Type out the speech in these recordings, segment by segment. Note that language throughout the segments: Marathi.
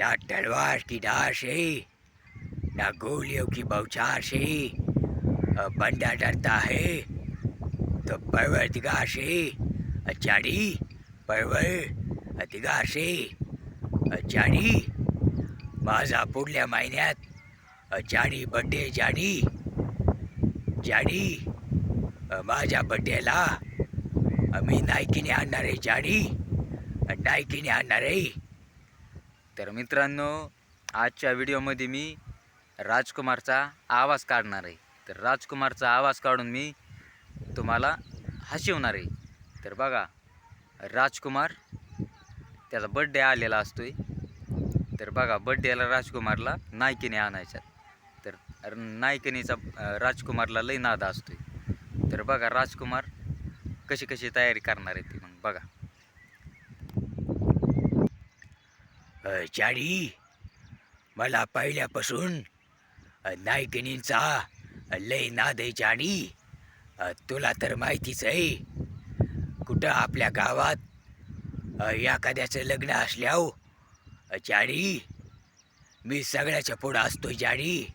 ना तलवार की धार से ना गोलियों की बौछार से अ, बंदा डरता है तो परवरदिगार से चाड़ी परवर दिगार से चाडी माझा पुढल्या महिन्यात जाडी बड्डे जाडी जाडी माझ्या बड्डेला मी नायकीने आणणार आहे जाडी नायकीने आणणार आहे तर मित्रांनो आजच्या व्हिडिओमध्ये मी राजकुमारचा आवाज काढणार आहे. तर राजकुमारचा आवाज काढून मी तुम्हाला हसवणार आहे. तर बघा राजकुमार त्याचा बड्डे आलेला असतोय. तर बघा बड्डेला राजकुमारला नायकीने आणायचा तर नायकिनीचा राजकुमारला लई नादा असतोय. तर बघा राजकुमार कशी कशी तयारी करणार आहे ती मग बघा. अ, मला पहिल्यापासून नायकिणींचा नायकिनींचा लय नाद आहे जाडी तुला तर माहितीच आहे कुठं आपल्या गावात एखाद्याचं लग्न असल्यावर जाडी मी सगळ्याच्या पुढं असतो जाडी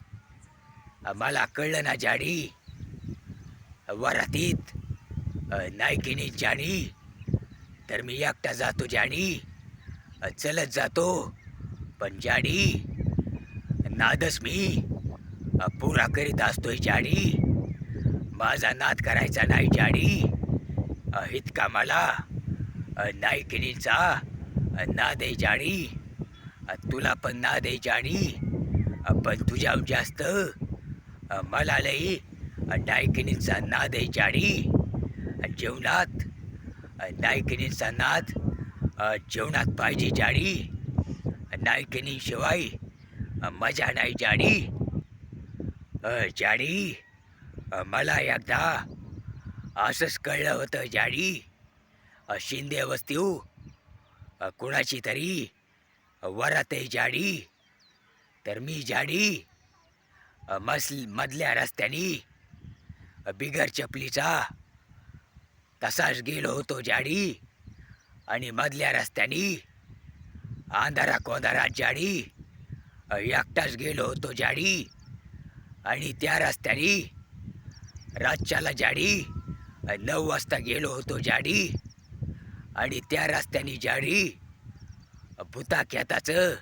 मला कळलं ना जाडी वरातीत नायकिनी जाडी तर मी एकटा जातो जाडी चलत जातो. पण जाडी नादच मी पुरा करीत असतोय जाडी. माझा नाद करायचा नाही जाडी. हितका मला नायकिनीचा नाद आहे जाडी. तुला पण नाद आहे जाडी. पण तुझ्याहून जास्त मला लई नायकिनीचा नाद आहे जाडी. अ, जेवणात नायकिनीचा नाद जेवणात पाहिजे जाडी. नायकिनीशिवाय शिवाय मजा नाही जाडी. जाडी मला एकदा असंच कळलं होतं जाडी. शिंदे वस्तीव कुणाची तरी वरात आहे जाडी. तर मी जाडी मस मधल्या रस्त्यानी बिगर चपलीचा तसाच गेलो होतो जाडी. आणि मधल्या रस्त्यानी. अंधारा कोंधारा जाडी. एकटाच गेलो होतो जाडी. आणि त्या रस्त्यानी रातच्याला जाडी. नऊ वाजता गेलो होतो जाडी. आणि त्या रस्त्यानी जाडी. भुता भूताख्याताचं.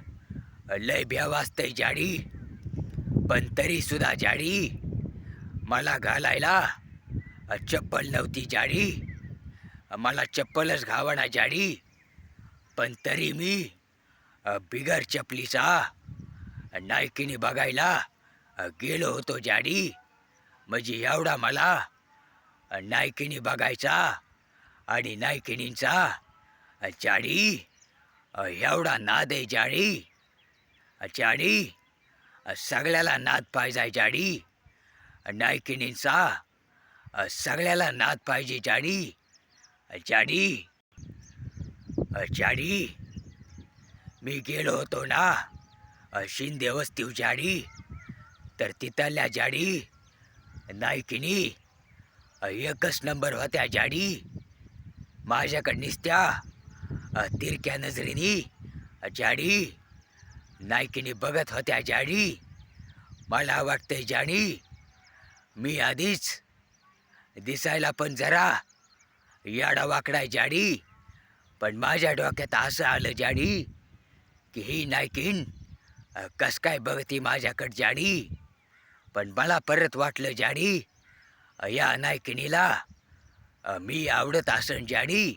लय ब्या वाजतंय जाडी. पण तरीसुद्धा जाडी. मला घालायला चप्पल नव्हती जाडी. मला चप्पलच घावना जाडी पण तरी मी बिगर चपलीचा नायकीने बघायला गेलो होतो जाडी म्हणजे एवढा मला नायकिनी नायकीने बघायचा आणि नायकिनींचा जाडी एवढा नाद आहे जाडी जाडी सगळ्याला नाद पाहिजे जाडी नायकिनींचा सगळ्याला नाद पाहिजे जाडी अचाडी अचाडी मी गेलो होतो ना अशीन शिंदे वस्तीव जाडी तर तिथल्या जाडी नायकिनी एकच नंबर होत्या जाडी माझ्याकडनीच त्या तिरक्या नजरेनी जाडी नायकिनी बघत होत्या जाडी मला वाटतंय जाडी मी आधीच दिसायला पण जरा याडा वाकडाय जाडी. पण माझ्या डोक्यात असं आलं जाडी की ही नायकीन कस काय बघती माझ्याकडं जाडी? पण मला परत वाटलं जाडी या नायकिनीला मी आवडत असन जाडी.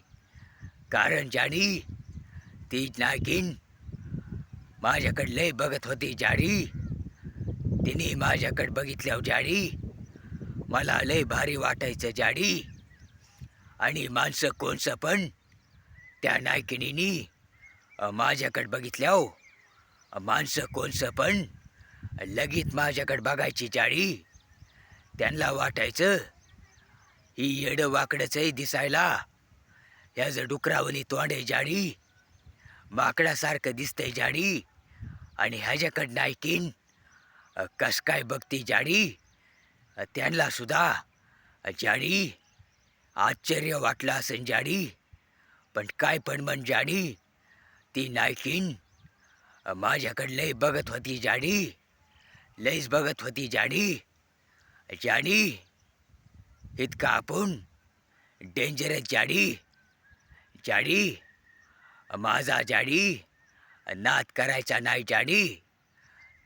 कारण जाडी ती नायकीन माझ्याकडं लय बघत होती जाडी. तिने माझ्याकडं बघितल्यावर जाडी मला लय भारी वाटायचं जाडी. आणि माणसं कोणचं पण त्या नायकिनीनी माझ्याकडे बघितल्यावर हो. माणसं कोणचं पण लगेच माझ्याकडे बघायची जाडी त्यांना वाटायचं ही येडं वाकडंचंही दिसायला ह्याचं डुकरावली तोंडे जाळी माकडासारखं दिसतंय जाडी आणि ह्याच्याकडं नायकीन कस काय बघती जाडी त्यांना सुद्धा जाडी आश्चर्य वाटलं असेल जाडी. पण काय पण म्हण जाडी ती नायकीन. माझ्याकडे लय बघत होती जाडी. लईच बघत होती जाडी. जाडी इतका आपण डेंजरस जाडी. जाडी माझा जाडी नाद करायचा नाही जाडी.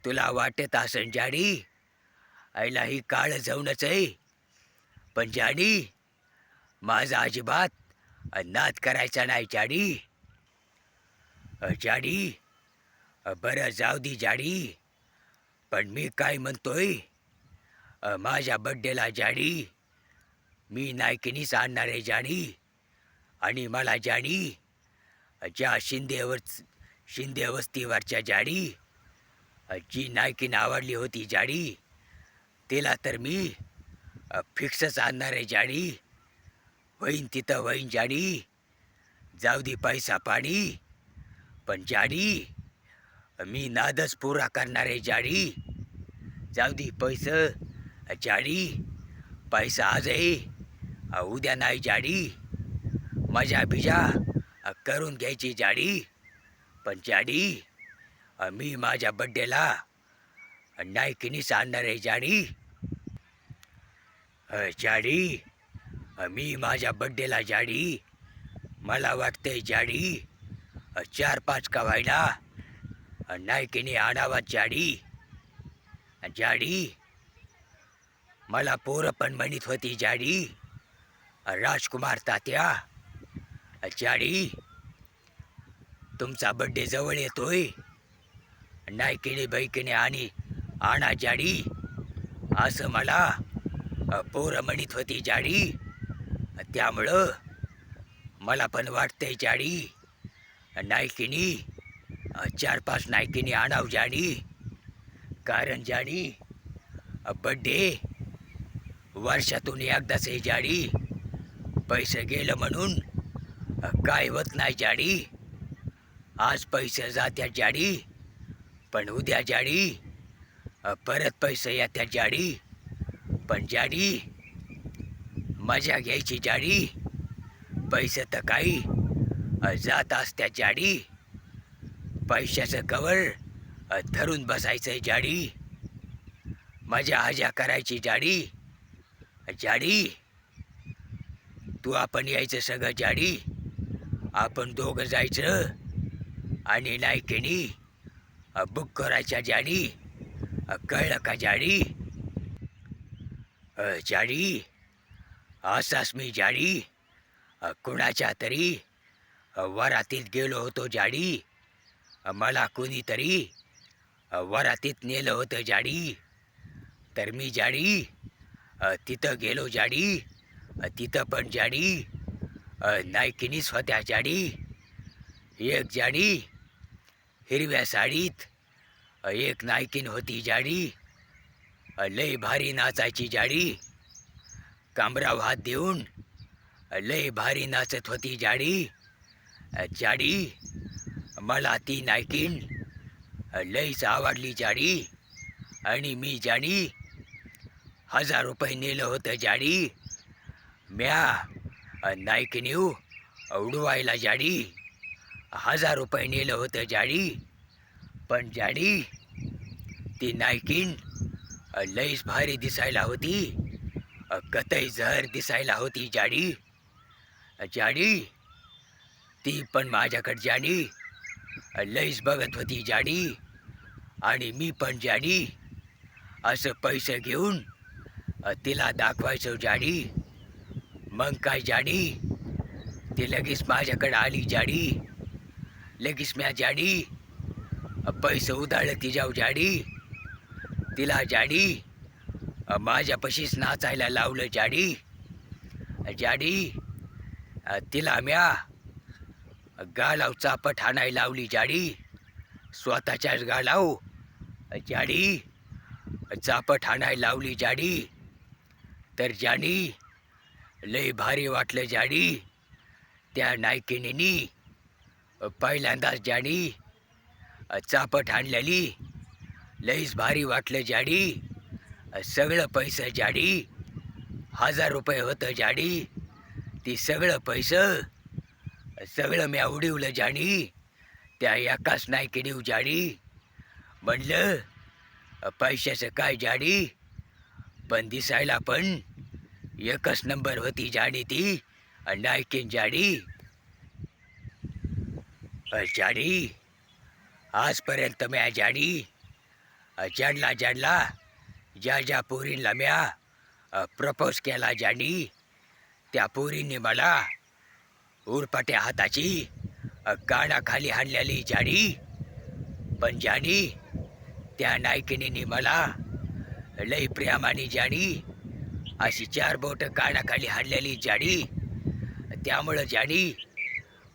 तुला वाटत असन जाडी आईला ही काळ जाऊनच आहे. पण जाडी माझा अजिबात नाद करायचा नाही जाडी. जाडी. बरं जाऊ दी जाडी. पण मी काय म्हणतोय? माझ्या बड्डेला जाडी. मी नायकिनीच आणणार आहे जाणी आणि मला जाणी ज्या शिंदेवर शिंदे वस्तीवरच्या जाडी जी नायकीन आवडली होती जाडी तिला तर मी फिक्सच आणणार आहे जाडी. होईन तिथं होईन जाडी. जाऊ दे पैसा पाणी. पण जाडी मी नादच पुरा करणार आहे जाडी. जाऊ दे पैसं जाडी. पैसा आज आहे अ, उद्या नाही जाडी. मजा बिजा करून घ्यायची जाडी. पण जाडी मी माझ्या बड्डेला नायकिनीच आणणार आहे जाडी. अ, जाडी मी माझ्या बड्डेला जाडी. मला वाटतंय जाडी. चार पाच कवायला. नायकीने आणावा जाडी. जाडी. मला पोरं पण म्हणत होती जाडी. राजकुमार तात्या. जाडी. तुमचा बड्डे जवळ येतोय. नायकीने बैकीने आणि आणा जाडी. असं मला पोरं म्हणत होती जाडी. त्यामुळं मला पण वाटतंय जाडी. नायकिनी चार पाच नायकिनी आणाव जाणी कारण जाडी बड्डे वर्षातून एकदाच हे जाडी. पैसे गेलं म्हणून काय होत नाही जाडी. आज पैसे जात्या जाडी पण उद्या जाडी. परत पैसे येत्या जाडी पण जाडी मजा घ्यायची जाडी. पैसे तर काही जात असत्या जाडी. पैशाचं कवर धरून बसायचंय जाडी. मजा हजा करायची जाडी. जाडी तू आपण यायचं सगळं जाडी. आपण दोघं जायचं आणि नायकिनी बुक करायच्या जाडी कळलं का जाडी? जाडी असाच मी जाडी. कुणाच्या तरी? वरातीत गेलो होतो जाडी. मला कोणीतरी वरातीत नेलं होतं जाडी. तर मी जाडी तिथं गेलो जाडी. तिथं पण जाडी. नायकिनीच होत्या जाडी. एक जाडी हिरव्या साडीत. एक नायकीन होती जाडी. लई लय भारी नाचायची जाडी. कांबराव हात देऊन लय भारी नाचत होती जाडी. जाडी मला ती नायकीन लईच आवडली जाडी. आणि मी जाडी हजार रुपये नेलं होतं जाडी. म्या अ, नायकिनीव उडवायला जाडी हजार रुपये नेलं होतं जाडी. पण जाडी ती नायकीन लईच भारी दिसायला होती. कतई जहर दिसायला होती जाडी. जाडी ती पण माझ्याकडे जाडी. लईच बघत होती जाडी. आणि मी पण जाडी. असं पैसे घेऊन तिला दाखवायचो जाडी. मग काय जाडी? ती लगेच माझ्याकडे आली जाडी. लगेच म्या जाडी. अ, पैसे उधाळलं जाऊ जाडी. तिला जाडी. माझ्यापाशीच नाचायला लावलं जाडी. जाडी तिला म्या गालाव चापट हाणाय लावली जाडी. स्वतःच्याच गालाव जाडी चापट हाणाय लावली जाडी. तर जाणी लय भारी वाटलं जाडी. त्या नायकिनीनी पहिल्यांदाच जाणी चापट हाणलेली लईच भारी वाटलं जाडी. सगळं पैसं जाडी. हजार रुपये होतं जाडी. ती सगळं पैसं सगळं मी आवडिवलं जाडी. त्या एकाच नायकीने जाडी. म्हणलं पैशाचं काय जाडी? पण दिसायला पण एकच नंबर होती जाडी ती नायकीन जाडी. जाडी आजपर्यंत म्या जाडी जाडला जाडला ज्या ज्या पोरींना म्या प्रपोज केला ज्यांनी त्या पोरींनी मला उरपाट्या हाताची कानाखाली हाणलेली जाणी पण जाणी त्या नायकिनीने मला लई प्रेमाने जाणी अशी चार बोट कानाखाली हाणलेली जाणी त्यामुळं जाणी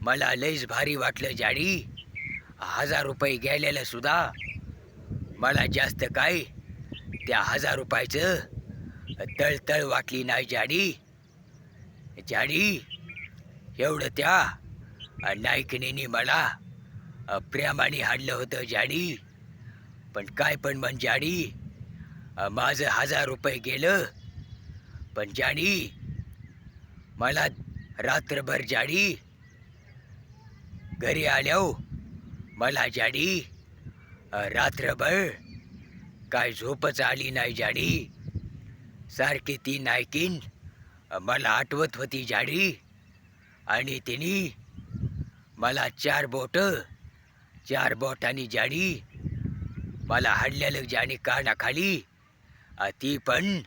मला लईच भारी वाटलं जाणी हजार रुपये गेलेलं सुद्धा मला जास्त काय त्या हजार रुपयाचं तळतळ वाटली नाही जाडी. जाडी एवढं त्या नायकिनीने मला प्रेमाने हाडलं होतं जाडी. पण काय पण म्हण जाडी माझं हजार रुपये गेलं. पण जाडी मला रात्रभर जाडी घरी आल्याव मला जाडी रात्रभर काय झोपच आली नाही जाडी. सारखी ती नायकीन मला आठवत होती जाडी. आणि तिने मला चार बोट चार बोटांनी जाडी मला हाडलेलं जाणी कानाखाली ती पण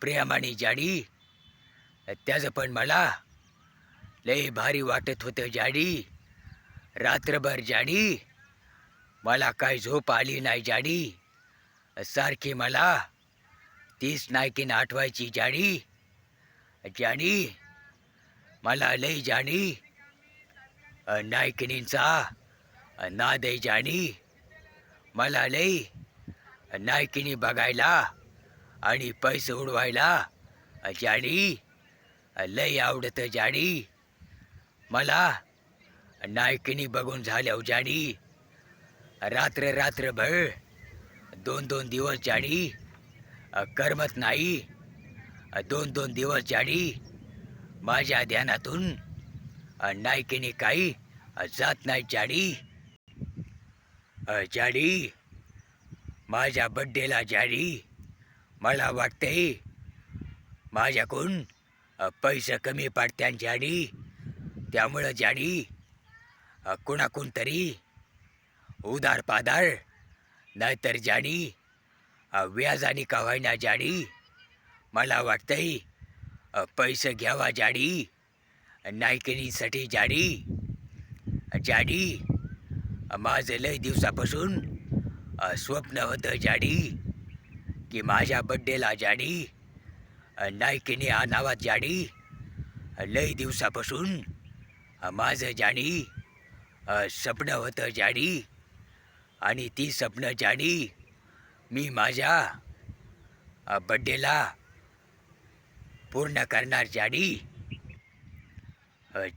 प्रेमाने जाडी. त्याचं पण मला लय भारी वाटत होतं जाडी. रात्रभर जाडी मला काय झोप आली नाही जाडी. सारखी मला. तीच नायकीन आठवायची जाणी. जाणी. मला लई जाणी. नायकिनींचा नादय जाणी. मला लई नायकिनी बघायला आणि पैसे उडवायला जाणी. लई आवडतं जाणी. मला नायकिनी बघून झाल्या जाणी. रात्र रात्रभर दोन दोन दिवस जाडी. करमत नाही. दोन दोन दिवस जाडी. माझ्या ध्यानातून अ, काही जात नाही जाडी. जाडी. माझ्या बड्डेला जाडी. मला वाटते माझ्याकडून पैसे कमी पडत्यान जाडी. त्यामुळं जाडी कुणाकून तरी उदार पादार नाहीतर जाणी. व्याज आणि का जाणी. मला वाटतंय पैसे घ्यावा जाडी नायकिनीसाठी जाडी जाडी माझं लय दिवसापासून स्वप्न होतं जाडी की माझ्या बड्डेला जाडी अ, नायकिनी आणावा जाडी लय दिवसापासून माझं जाणी. स्वप्न होतं जाडी आणि ती स्वप्न जाडी मी माझ्या बड्डेला पूर्ण करणार जाडी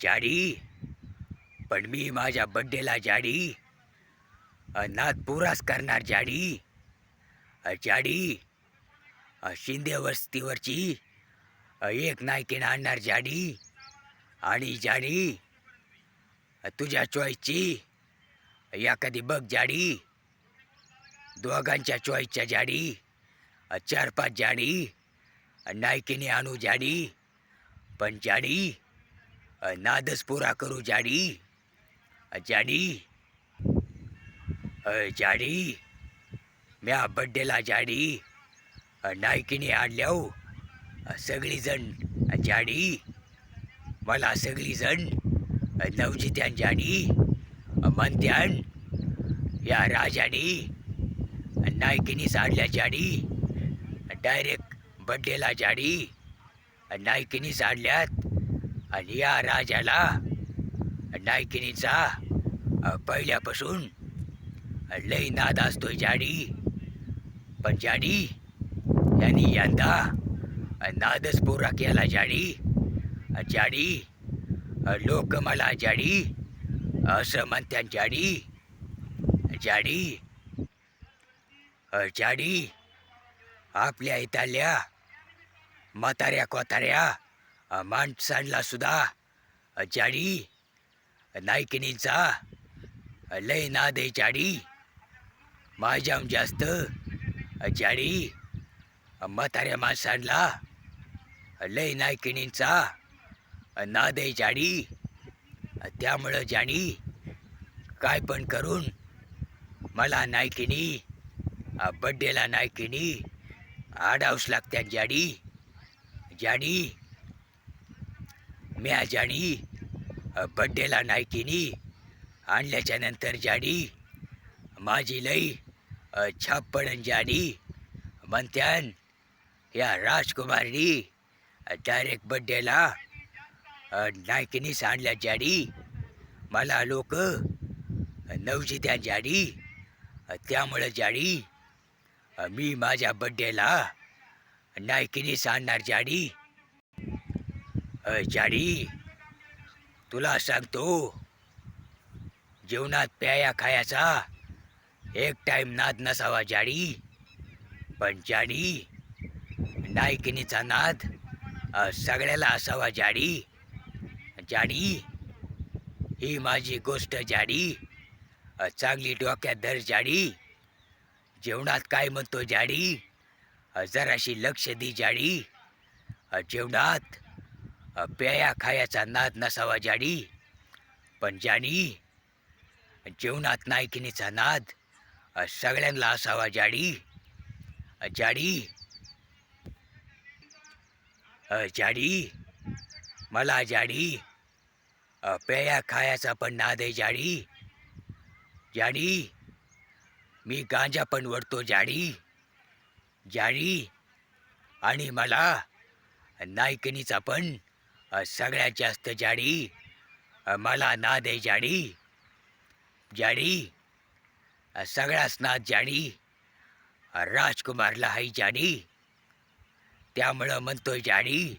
जाडी पण मी माझ्या बड्डेला जाडी अ, नाद पुराच करणार जाडी जाडी शिंदे वस्तीवरची एक नायकीन आणणार जाडी आणि जाडी तुझ्या चॉईसची एखादी बघ जाडी. दोघांच्या चॉईसच्या जाडी. चार पाच जाडी. नायकीने आणू जाडी. पण जाडी नादच पुरा करू जाडी. जाडी जाडी म्या बड्डेला जाडी. नायकीने आणल्याव सगळीजण जाडी. मला सगळीजण नवजित्यान जाडी. अ, या राजाडी नायकिनी साडल्या जाडी डायरेक्ट बड्डेला जाडी नायकिनी साडल्यात आणि या राजाला नायकिनीचा पहिल्यापासून लई नाद असतोय जाडी. पण जाडी यांनी यंदा नादच पुरा केला जाडी. जाडी लोक मला जाडी असं म्हणत्यान जाडी. जाडी. जाडी. आपल्या इथल्या म्हाताऱ्या कोताऱ्या अ, माणसांना सुद्धा जाडी. नायकिनीचा लय नाद आहे जाडी. माझ्याहून जास्त जाडी. म्हाताऱ्या माणसांना लय नायकिणींचा नाद आहे जाडी. त्यामुळं जाणी काय पण करून मला नायकिनी बड्डेला नायकिनी आडावस लागत्या जाडी जाणी. म्या जाणी बड्डेला नायकिनी आणल्याच्या नंतर जाडी माझी लई अ, छाप जाडी म्हणत्यान या राजकुमारनी डायरेक्ट बड्डेला नायकिनीच आणल्या जाडी. मला लोक नवजी त्या जाडी त्यामुळं जाडी. मी माझ्या बड्डेला नायकिनीच आणणार जाडी. अ, जाडी तुला सांगतो जेवणात प्याया खायाचा एक टाईम नाद नसावा जाडी. पण जाडी नायकिनीचा नाद सगळ्याला असावा जाडी. जाडी? ही माझी गोष्ट जाडी. चांगली डोक्यात धर जाडी. जेवणात काय म्हणतो जाडी? जराशी लक्ष दी जाडी. जेवणात प्याया खायाचा नाद नसावा जाडी. पण जाणी जेवणात नायकिनीचा नाद सगळ्यांना असावा जाडी. जाडी जाडी मला जाडी पेया खायाचा पण नाद आहे जाडी. जाडी मी गांजा पण वडतो जाडी. जाडी आणि मला नायकिनीचा पण सगळ्यात जास्त जाडी. मला नाद आहे जाडी. जाडी सगळाच नाद जाडी. राजकुमारला हाय जाडी. त्यामुळं म्हणतोय जाडी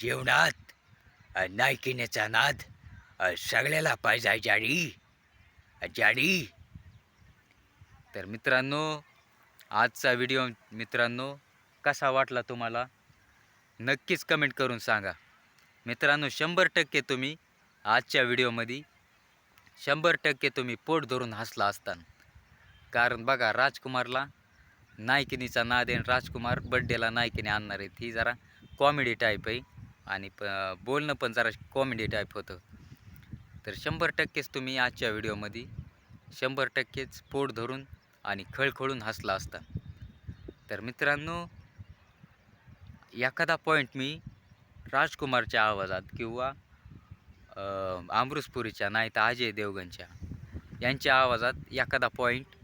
जेवणात नायकिनीचा नाद सगळ्याला पाहिजे जाडी. जाडी. तर मित्रांनो आजचा व्हिडिओ मित्रांनो कसा वाटला तुम्हाला? नक्कीच कमेंट करून सांगा. मित्रांनो शंभर टक्के तुम्ही आजच्या व्हिडिओमध्ये शंभर टक्के तुम्ही पोट धरून हसला असताना कारण बघा राजकुमारला नायकिनीचा ना देण राजकुमार बड्डेला नायकिनी आणणार आहेत ही जरा कॉमेडी टाईप आहे आणि प बोलणं पण जरा कॉमेडी टाईप होतं. तर शंभर टक्केच तुम्ही आजच्या व्हिडिओमध्ये शंभर टक्केच पोट धरून आणि खळखळून हसला असता. तर मित्रांनो एखादा पॉईंट मी राजकुमारच्या आवाजात किंवा अमृतपुरीच्या नाही तर अजय देवगणच्या यांच्या आवाजात एखादा पॉईंट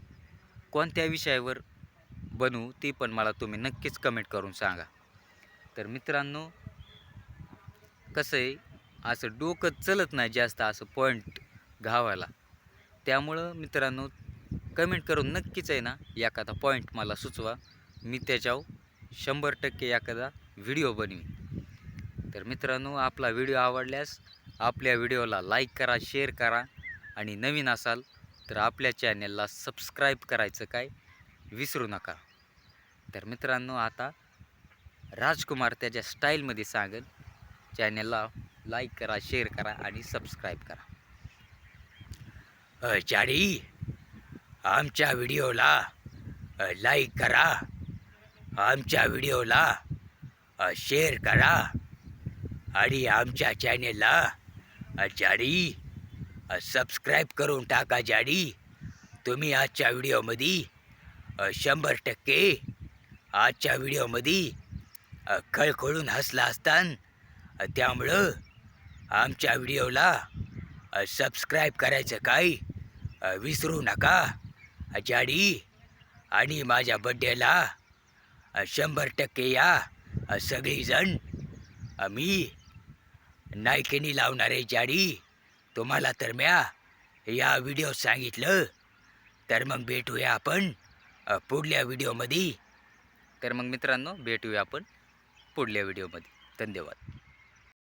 कोणत्या विषयावर बनवू ती पण मला तुम्ही नक्कीच कमेंट करून सांगा. तर मित्रांनो कसं आहे असं डोकं चलत नाही जास्त असं पॉईंट घावायला. त्यामुळं मित्रांनो कमेंट करून नक्कीच आहे ना एखादा पॉईंट मला सुचवा. मी त्याच्यावर शंभर टक्के एखादा व्हिडिओ बनवीन. तर मित्रांनो आपला व्हिडिओ आवडल्यास आपल्या व्हिडिओला लाईक करा शेअर करा आणि नवीन असाल तर आपल्या चॅनेलला सबस्क्राईब करायचं काय विसरू नका. तर मित्रांनो आता राजकुमार त्याच्या स्टाईलमध्ये सांगेल. चॅनेलला लाईक करा शेअर करा आणि सबस्क्राईब करा. चाडी जाडी आमच्या व्हिडिओला लाईक करा. आमच्या व्हिडिओला शेअर करा. आणि आमच्या चॅनेलला जाडी सबस्क्राईब करून टाका जाडी. तुम्ही आजच्या व्हिडिओमध्ये शंभर टक्के आजच्या व्हिडिओमध्ये खळखळून हसला असतान त्यामुळं आमच्या व्हिडिओला सबस्क्राईब करायचं काही विसरू नका. जाडी आणि माझ्या बड्डेला शंभर टक्के या सगळीजण. मी नायकेनी लावणार आहे जाडी तुम्हाला तर म्या या व्हिडिओ सांगितलं. तर मग भेटूया आपण पुढल्या व्हिडिओमध्ये. तर मग मित्रांनो भेटूया आपण पुढल्या व्हिडिओमध्ये. धन्यवाद.